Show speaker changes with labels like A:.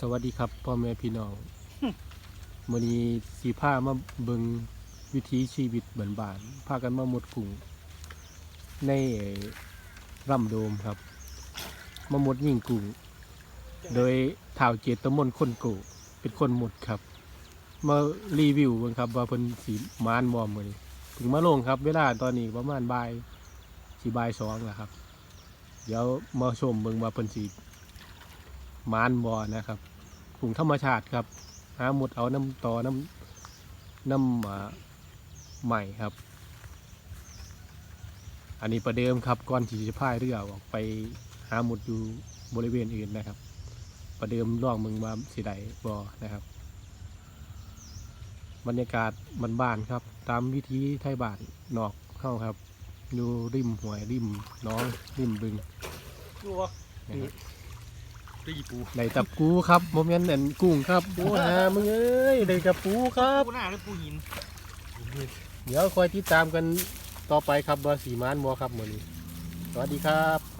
A: สวัสดีครับพ่อแม่พี่น้องมื้อนี้สีผ้ามาเบิงวิถีชีวิตบ้านๆพากันมาหมดกลุ่งในร่ำโดมครับ มาหมดยิ่งกุ้งโดยท่าวเจตมนต์คนโกเป็นคนหมดครับ มารีวิวเบิ่งครับ ว่าเพิ่นสีมานบ่มื้อนี้ถึงมาลงครับ เวลาตอนนี้ประมาณบ่ายสิบ่ายสองแล้วครับ เดี๋ยวมาชมเบิ่งว่าเพิ่นสิ มานบอนะครับกลุ่งธรรมชาติครับ หาหมดเอาน้ำตอน้ำน้ำใหม่ครับ อันนี้ประเดิมครับก่อนที่จะพายเรือออกไปหาหมดอยู่บริเวณอื่นนะครับ ประเดิมล่องเมืองมาสีใดบอนะครับ บรรยากาศบ้านครับ ตามวิธีไทยบ้านนอกเข้าครับอยู่ริมหวยริมน้องริมบึง
B: ดูวะ ตีปู
A: ได้ตับกูครับโมเมนต์อันกุ้งครับโอ้หามึงเอ้ยได้กับปูครับ
B: ปูหน้าหรือปูหิน
A: เดี๋ยวคอยติดตามกันต่อไปครับบอสีมานบอครับหมอนี้สวัสดีครับ